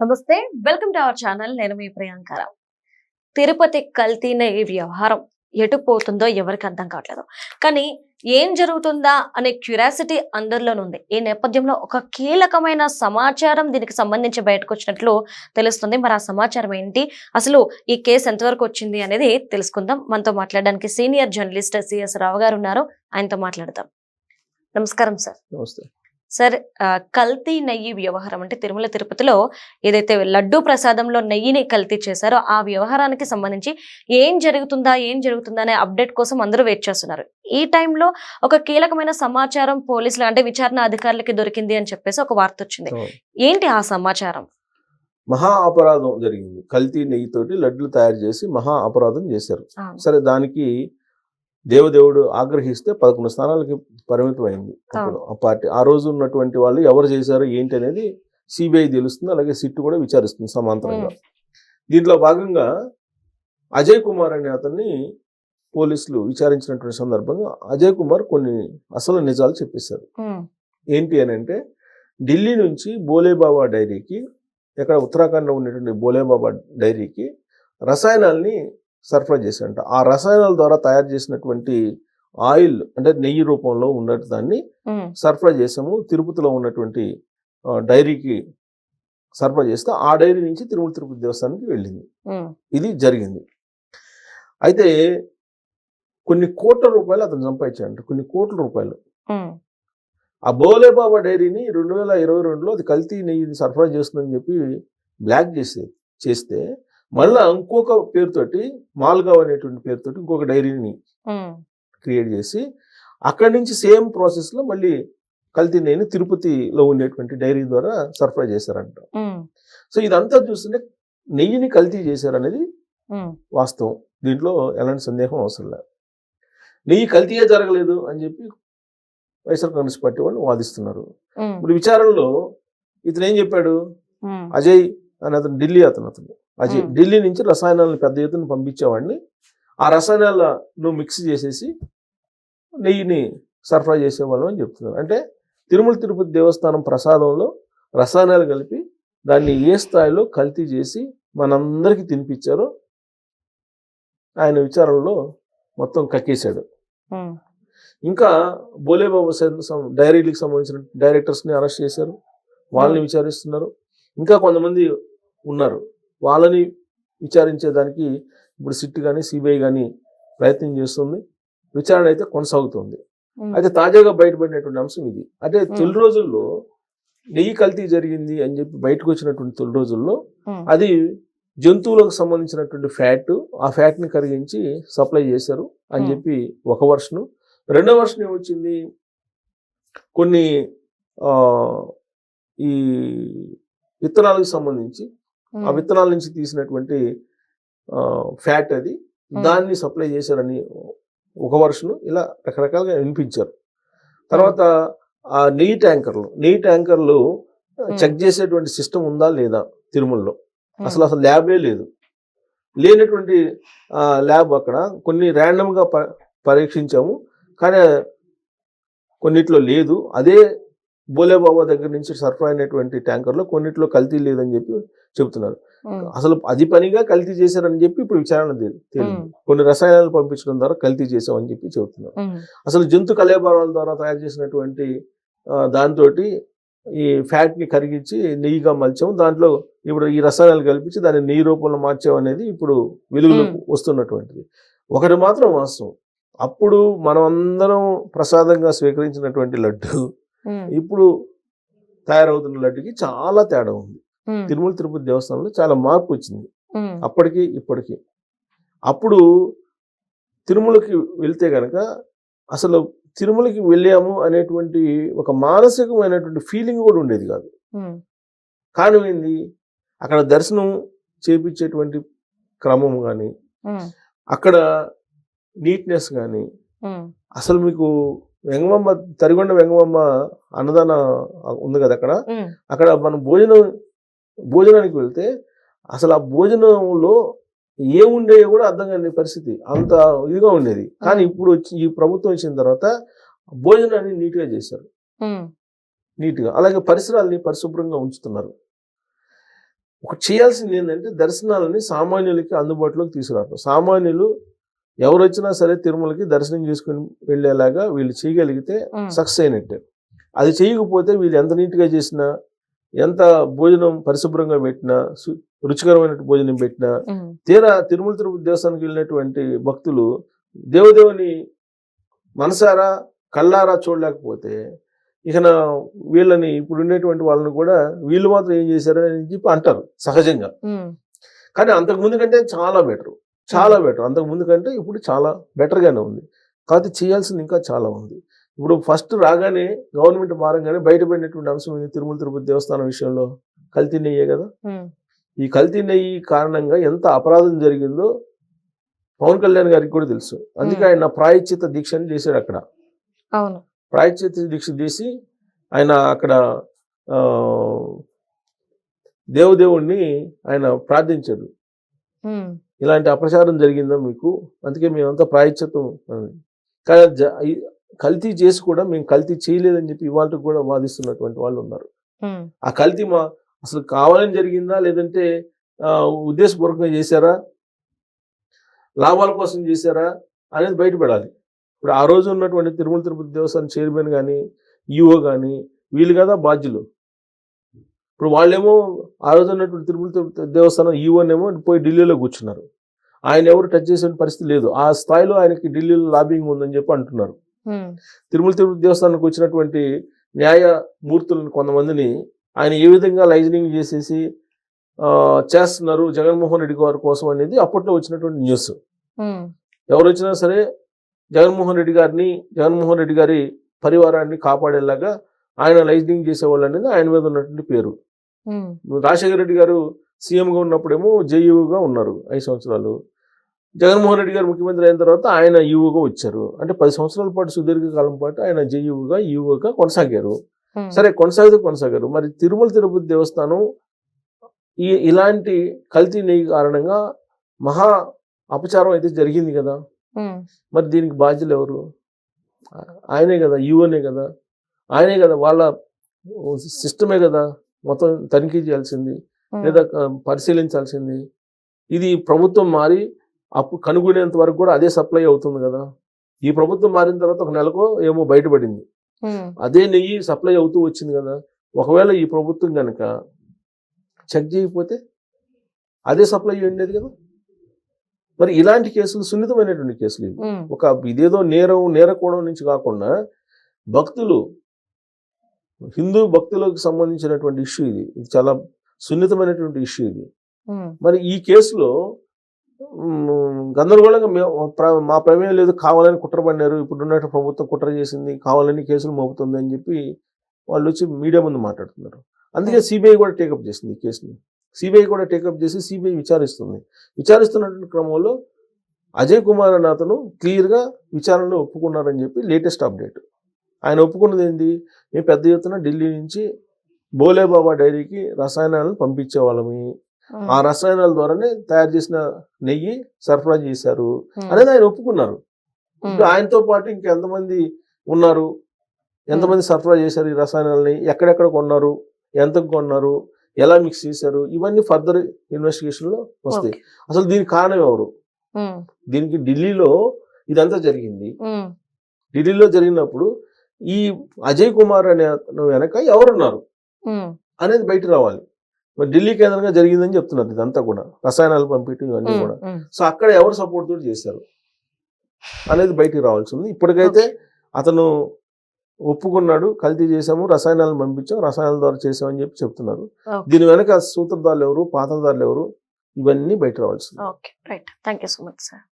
నమస్తే welcome to our channel. నేను మీ ప్రియాంకరావు తిరుపతి కల్తీన ఈ వ్యవహారం. ఎటు పోతుందో ఎవరికి అర్థం కావట్లేదు. కానీ ఏం జరుగుతుందా అనే క్యూరియాసిటీ అందరిలోనూ ఉంది. ఈ నేపథ్యంలో ఒక కీలకమైన సమాచారం దీనికి సంబంధించి బయటకు వచ్చినట్లు తెలుస్తుంది. మరి ఆ సమాచారం ఏంటి? అసలు ఈ కేసు ఎంతవరకు వచ్చింది అనేది తెలుసుకుందాం. మనతో మాట్లాడడానికి సీనియర్ జర్నలిస్ట్ సిఎస్ రావు గారు ఉన్నారు. ఆయనతో మాట్లాడదాం. నమస్కారం సార్. నమస్తే. సార్ కల్తీ నెయ్యి వ్యవహారం అంటే తిరుమల తిరుపతిలో ఏదైతే లడ్డూ ప్రసాదంలో నెయ్యిని కల్తీ చేశారో ఆ వ్యవహారానికి సంబంధించి ఏం జరుగుతుందా ఏం జరుగుతుందా అనే అప్డేట్ కోసం అందరూ వెయిట్ చేస్తున్నారు. ఈ టైంలో ఒక కీలకమైన సమాచారం పోలీసులు అంటే విచారణ అధికారులకి దొరికింది అని చెప్పేసి ఒక వార్త వచ్చింది. ఏంటి ఆ సమాచారం? మహా అపరాధం జరిగింది. కల్తీ నెయ్యితోటి లడ్లు తయారు చేసి మహా అపరాధం చేశారు. సరే దానికి దేవదేవుడు ఆగ్రహిస్తే పదకొండు స్థానాలకి పరిమితం అయింది అప్పుడు ఆ పార్టీ ఆ రోజు ఉన్నటువంటి వాళ్ళు ఎవరు చేశారు ఏంటి అనేది సిబిఐ తెలుస్తుంది అలాగే సిట్ కూడా విచారిస్తుంది సమాంతరంగా. దీంట్లో భాగంగా అజయ్ కుమార్ అనే అతన్ని పోలీసులు విచారించినటువంటి సందర్భంగా అజయ్ కుమార్ కొన్ని అసలు నిజాలు చెప్పేశారు. ఏంటి అని అంటే ఢిల్లీ నుంచి బోలేబాబా డైరీకి ఎక్కడ ఉత్తరాఖండ్లో ఉన్నటువంటి బోలేబాబా డైరీకి రసాయనాల్ని సరఫరా చేశారంట ఆ రసాయనాల ద్వారా తయారు చేసినటువంటి ఆయిల్ అంటే నెయ్యి రూపంలో ఉన్నట్టు దాన్ని సరఫరా చేసాము. తిరుపతిలో ఉన్నటువంటి డైరీకి సరఫరా చేస్తే ఆ డైరీ నుంచి తిరుమల తిరుపతి దేవస్థానానికి వెళ్ళింది. ఇది జరిగింది. అయితే కొన్ని కోట్ల రూపాయలు అతను సంపాదించాడంట. కొన్ని కోట్ల రూపాయలు. ఆ బోలేబాబా డైరీని రెండు వేల ఇరవై రెండులో అది కల్తీ నెయ్యి సరఫరా చేస్తుందని చెప్పి బ్లాక్ చేసి చేస్తే మళ్ళా ఇంకొక పేరుతోటి మాల్గావ్ అనేటువంటి పేరుతోటి ఇంకొక డైరీని క్రియేట్ చేసి అక్కడి నుంచి సేమ్ ప్రాసెస్లో మళ్ళీ కల్తీ నెయ్యిని తిరుపతిలో ఉండేటువంటి డైరీ ద్వారా సరఫరా చేశారంట. సో ఇదంతా చూస్తుంటే నెయ్యిని కల్తీ చేశారనేది వాస్తవం. దీంట్లో ఎలాంటి సందేహం అవసరం లేదు. నెయ్యి కల్తీయే జరగలేదు అని చెప్పి వైఎస్ఆర్ కాంగ్రెస్ పార్టీ వాళ్ళు వాదిస్తున్నారు. ఇప్పుడు విచారణలో ఇతను ఏం చెప్పాడు? అజయ్ అని అతను ఢిల్లీ అతను అతను. అజయ్. ఢిల్లీ నుంచి రసాయనాలను పెద్ద ఎత్తున పంపించేవాడిని. ఆ రసాయనాలను మిక్స్ చేసేసి నెయ్యిని సరఫరా చేసేవాళ్ళం అని చెప్తున్నారు. అంటే తిరుమల తిరుపతి దేవస్థానం ప్రసాదంలో రసాయనాలు కలిపి దాన్ని ఏ స్థాయిలో కల్తీ చేసి మనందరికీ తినిపించారో ఆయన విచారణలో మొత్తం కక్కేశాడు. ఇంకా బోలేబాబు డైరీలకు సంబంధించిన డైరెక్టర్స్ని అరెస్ట్ చేశారు. వాళ్ళని విచారిస్తున్నారు. ఇంకా కొంతమంది ఉన్నారు. వాళ్ళని విచారించేదానికి ఇప్పుడు సిట్ కానీ సిబిఐ కానీ ప్రయత్నం చేస్తుంది. విచారణ అయితే కొనసాగుతుంది. అయితే తాజాగా బయటపడినటువంటి అంశం ఇది. అంటే. తొలి రోజుల్లో నెయ్యి కల్తీ జరిగింది అని చెప్పి బయటకు వచ్చినటువంటి తొలి రోజుల్లో అది జంతువులకు సంబంధించినటువంటి ఫ్యాట్ ఆ ఫ్యాట్ని కరిగించి సప్లై చేశారు అని. చెప్పి ఒక వర్షను. రెండో వర్షన్ ఏమొచ్చింది? కొన్ని ఈ విత్తనాలకు సంబంధించి ఆ విత్తనాల నుంచి తీసినటువంటి ఫ్యాట్ అది. దాన్ని సప్లై చేశారని ఒక వర్షను ఇలా రకరకాలుగా వినిపించారు. తర్వాత ఆ నెయ్యి ట్యాంకర్లు నెయ్యి ట్యాంకర్లు చెక్ చేసేటువంటి సిస్టమ్ ఉందా లేదా తిరుమలలో? అసలు అసలు ల్యాబే లేదు. లేనటువంటి ల్యాబ్ అక్కడ కొన్ని ర్యాండమ్గా ప పరీక్షించాము. కానీ కొన్నిట్లో లేదు. అదే బోలేబాబా దగ్గర నుంచి సరఫరా అయినటువంటి ట్యాంకర్లో కొన్నిట్లో కల్తీ లేదని చెప్పి చెబుతున్నారు అసలు అది పనిగా కల్తీ చేశారని చెప్పి ఇప్పుడు విచారణ తేలింది. కొన్ని రసాయనాలు పంపించడం ద్వారా కల్తీ చేశామని చెప్పి చెబుతున్నారు అసలు జంతు కలేబరాల ద్వారా తయారు చేసినటువంటి దాంతో ఈ ఫ్యాట్ని కరిగించి నెయ్యిగా మలిచాము. దాంట్లో ఇప్పుడు ఈ రసాయనాలు కల్పించి దాన్ని నెయ్యి రూపంలో మార్చాం అనేది ఇప్పుడు వెలుగులోకి వస్తున్నటువంటిది. ఒకటి మాత్రం వాస్తవం. అప్పుడు మనం అందరం ప్రసాదంగా స్వీకరించినటువంటి లడ్డు ఇప్పుడు తయారవుతున్న లడ్డుకి చాలా తేడా ఉంది. తిరుమల తిరుపతి దేవస్థానంలో చాలా మార్పు వచ్చింది. అప్పటికి ఇప్పటికి. అప్పుడు తిరుమలకి వెళ్తే కనుక అసలు తిరుమలకి వెళ్ళాము అనేటువంటి ఒక మానసికమైనటువంటి ఫీలింగ్ కూడా ఉండేది కాదు. కారణం ఏంది? అక్కడ దర్శనం చేపించేటువంటి క్రమం కానీ అక్కడ నీట్నెస్ కానీ అసలు మీకు వెంగమమ్మ తరిగొండ వెంగమమ్మ అన్నదాన ఉంది కదా అక్కడ. అక్కడ మనం భోజనం భోజనానికి వెళ్తే అసలు ఆ భోజనంలో ఏముండేవి కూడా అర్థం కాని పరిస్థితి. అంత ఇదిగా ఉండేది. కానీ ఇప్పుడు వచ్చి ఈ ప్రభుత్వం వచ్చిన తర్వాత భోజనాన్ని నీట్గా చేశారు. నీట్గా. అలాగే పరిసరాల్ని పరిశుభ్రంగా ఉంచుతున్నారు. ఒకటి చేయాల్సింది ఏంటంటే దర్శనాలని సామాన్యులకి అందుబాటులోకి తీసుకురావడం సామాన్యులు ఎవరు వచ్చినా సరే తిరుమలకి దర్శనం చేసుకుని వెళ్ళేలాగా వీళ్ళు చేయగలిగితే సక్సెస్ అయినట్టే. అది చేయకపోతే వీళ్ళు ఎంత నీట్గా చేసినా ఎంత భోజనం పరిశుభ్రంగా పెట్టినా రుచికరమైన భోజనం పెట్టినా తీరా తిరుమల తిరుపతి దేవస్థానానికి వెళ్ళినటువంటి భక్తులు దేవదేవుని మనసారా కళ్ళారా చూడలేకపోతే ఇక వీళ్ళని ఇప్పుడు ఉండేటువంటి వాళ్ళని కూడా వీళ్ళు మాత్రం ఏం చేశారు అని చెప్పి అంటారు సహజంగా. కానీ అంతకు ముందు కంటే చాలా బెటర్. చాలా బెటర్ అంతకు ముందు కంటే ఇప్పుడు చాలా బెటర్గానే ఉంది. కాకపోతే చేయాల్సింది ఇంకా చాలా ఉంది. ఇప్పుడు ఫస్ట్ రాగానే గవర్నమెంట్ మారంగానే బయటపడినటువంటి అంశం ఏంది? తిరుమల తిరుపతి దేవస్థానం విషయంలో కల్తీ నెయ్యే కదా? ఈ కల్తీ నెయ్యి కారణంగా ఎంత అపరాధం జరిగిందో పవన్ కళ్యాణ్ గారికి కూడా తెలుసు. అందుకే. ఆయన ప్రాయశ్చిత దీక్షని చేశాడు అక్కడ. అవును. ప్రాయశ్చిత దీక్ష చేసి ఆయన అక్కడ దేవదేవుణ్ణి ఆయన ప్రార్థించాడు. ఇలాంటి అపచారం జరిగిందా మీకు అందుకే మేమంతా ప్రాయశ్చిత్తం అని. కానీ కల్తీ చేసి కూడా మేము కల్తీ చేయలేదని చెప్పి ఇవాళ కూడా వాదిస్తున్నటువంటి వాళ్ళు ఉన్నారు. ఆ కల్తీ మా అసలు కావాలని జరిగిందా? లేదంటే ఉద్దేశపూర్వకంగా చేశారా? లాభాల కోసం చేశారా? అనేది బయటపడాలి. ఇప్పుడు ఆ రోజు ఉన్నటువంటి తిరుమల తిరుపతి దేవస్థానం చైర్మన్ కానీ ఈఓ కానీ వీళ్ళు కదా బాధ్యులు. ఇప్పుడు వాళ్ళేమో ఆ రోజు ఉన్నటువంటి తిరుమల తిరుపతి దేవస్థానం ఈఓనేమో పోయి ఢిల్లీలో కూర్చున్నారు. ఆయన ఎవరు టచ్ చేసే పరిస్థితి లేదు. ఆ స్థాయిలో ఆయనకి ఢిల్లీలో లాబింగ్ ఉందని చెప్పి అంటున్నారు. తిరుమల తిరుపతి దేవస్థానానికి వచ్చినటువంటి న్యాయమూర్తులను కొంతమందిని ఆయన ఏ విధంగా లైజనింగ్ చేసేసి ఆ, చేస్తున్నారు జగన్మోహన్ రెడ్డి గారి కోసం అనేది అప్పట్లో వచ్చినటువంటి న్యూస్. ఎవరు వచ్చినా సరే జగన్మోహన్ రెడ్డి గారిని జగన్మోహన్ రెడ్డి గారి పరివారాన్ని కాపాడేలాగా ఆయన లైజనింగ్ చేసేవాళ్ళు అనేది ఆయన మీద ఉన్నటువంటి పేరు. రాజశేఖర రెడ్డి గారు సీఎంగా ఉన్నప్పుడేమో జేయూగా ఉన్నారు ఐదు సంవత్సరాలు. జగన్మోహన్ రెడ్డి గారు ముఖ్యమంత్రి అయిన తర్వాత ఆయన ఈవోగా వచ్చారు. అంటే పది సంవత్సరాల పాటు సుదీర్ఘ కాలం పాటు ఆయన జేయూగా ఈవోగా కొనసాగారు. సరే కొనసాగుతూ కొనసాగారు. మరి తిరుమల తిరుపతి దేవస్థానం ఈ ఇలాంటి కల్తీ నెయ్యి కారణంగా మహా అపచారం అయితే జరిగింది కదా. మరి దీనికి బాధ్యులు ఎవరు? ఆయనే కదా ఈవోనే కదా. ఆయనే కదా వాళ్ళ సిస్టమే కదా. మొత్తం తనిఖీ చేయాల్సింది లేదా పరిశీలించాల్సింది. ఇది ప్రభుత్వం మారి అప్పుడు కనుగొనేంత వరకు కూడా అదే సప్లై అవుతుంది కదా. ఈ ప్రభుత్వం మారిన తర్వాత ఒక నెలకో ఏమో బయటపడింది. అదే నెయ్యి సప్లై అవుతూ వచ్చింది కదా. ఒకవేళ ఈ ప్రభుత్వం కనుక చెక్ చేయకపోతే అదే సప్లై ఉండేది కదా. మరి ఇలాంటి కేసులు సున్నితమైనటువంటి కేసులు ఇవి. ఒక ఇదేదో నేరం నేరకోవడం నుంచి కాకుండా భక్తులు హిందూ భక్తులకు సంబంధించినటువంటి ఇష్యూ ఇది. ఇది చాలా సున్నితమైనటువంటి ఇష్యూ ఇది. మరి ఈ కేసులో గందరగోళంగా మేము మా ప్రమేయం లేదు కావాలని కుట్ర పడినారు ఇప్పుడున్న ప్రభుత్వం కుట్ర చేసింది కావాలని కేసులు మోపుతుంది అని చెప్పి వాళ్ళు వచ్చి మీడియా ముందు మాట్లాడుతున్నారు. అందుకే సిబిఐ కూడా టేకప్ చేసింది ఈ కేసుని. సిబిఐ కూడా టేకప్ చేసి సిబిఐ విచారిస్తుంది. విచారిస్తున్నటువంటి క్రమంలో అజయ్ కుమార్ అనే అతను క్లియర్గా విచారణలో ఒప్పుకున్నారని చెప్పి లేటెస్ట్ అప్డేట్. ఆయన ఒప్పుకున్నది ఏంటి మేము పెద్ద ఎత్తున ఢిల్లీ నుంచి బోలేబాబా డైరీకి రసాయనాలను పంపించే వాళ్ళమి ఉమ్, ఆ రసాయనాల ద్వారానే తయారు చేసిన నెయ్యి సరఫరా చేశారు అనేది ఆయన ఒప్పుకున్నారు. ఇప్పుడు ఆయనతో పాటు ఇంకెంతమంది ఉన్నారు? ఎంతమంది సరఫరా చేశారు ఈ రసాయనాలని? ఎక్కడెక్కడ కొన్నారు? ఎంతకు కొన్నారు? ఎలా మిక్స్ చేశారు? ఇవన్నీ ఫర్దర్ ఇన్వెస్టిగేషన్లో వస్తాయి. అసలు దీనికి కారణం ఎవరు? దీనికి ఢిల్లీలో ఇదంతా జరిగింది. ఢిల్లీలో జరిగినప్పుడు ఈ అజయ్ కుమార్ అనే అతను వెనక ఎవరున్నారు? అనేది బయట రావాలి. మరి ఢిల్లీ కేంద్రంగా జరిగిందని చెప్తున్నారు ఇదంతా కూడా. రసాయనాలు పంపించడం ఇవన్నీ కూడా. సో అక్కడ ఎవరు సపోర్ట్ తోటి చేశారు? అనేది బయటికి రావాల్సి ఉంది ఇప్పటికైతే అతను ఒప్పుకున్నాడు కల్తీ చేసాము రసాయనాలను పంపించాం రసాయనాల ద్వారా చేసామని చెప్పి చెప్తున్నారు. దీని వెనక సూత్రధారులు ఎవరు పాత్రధారులు ఎవరు? ఇవన్నీ బయట రావాల్సింది. Okay right. Thank you so much sir.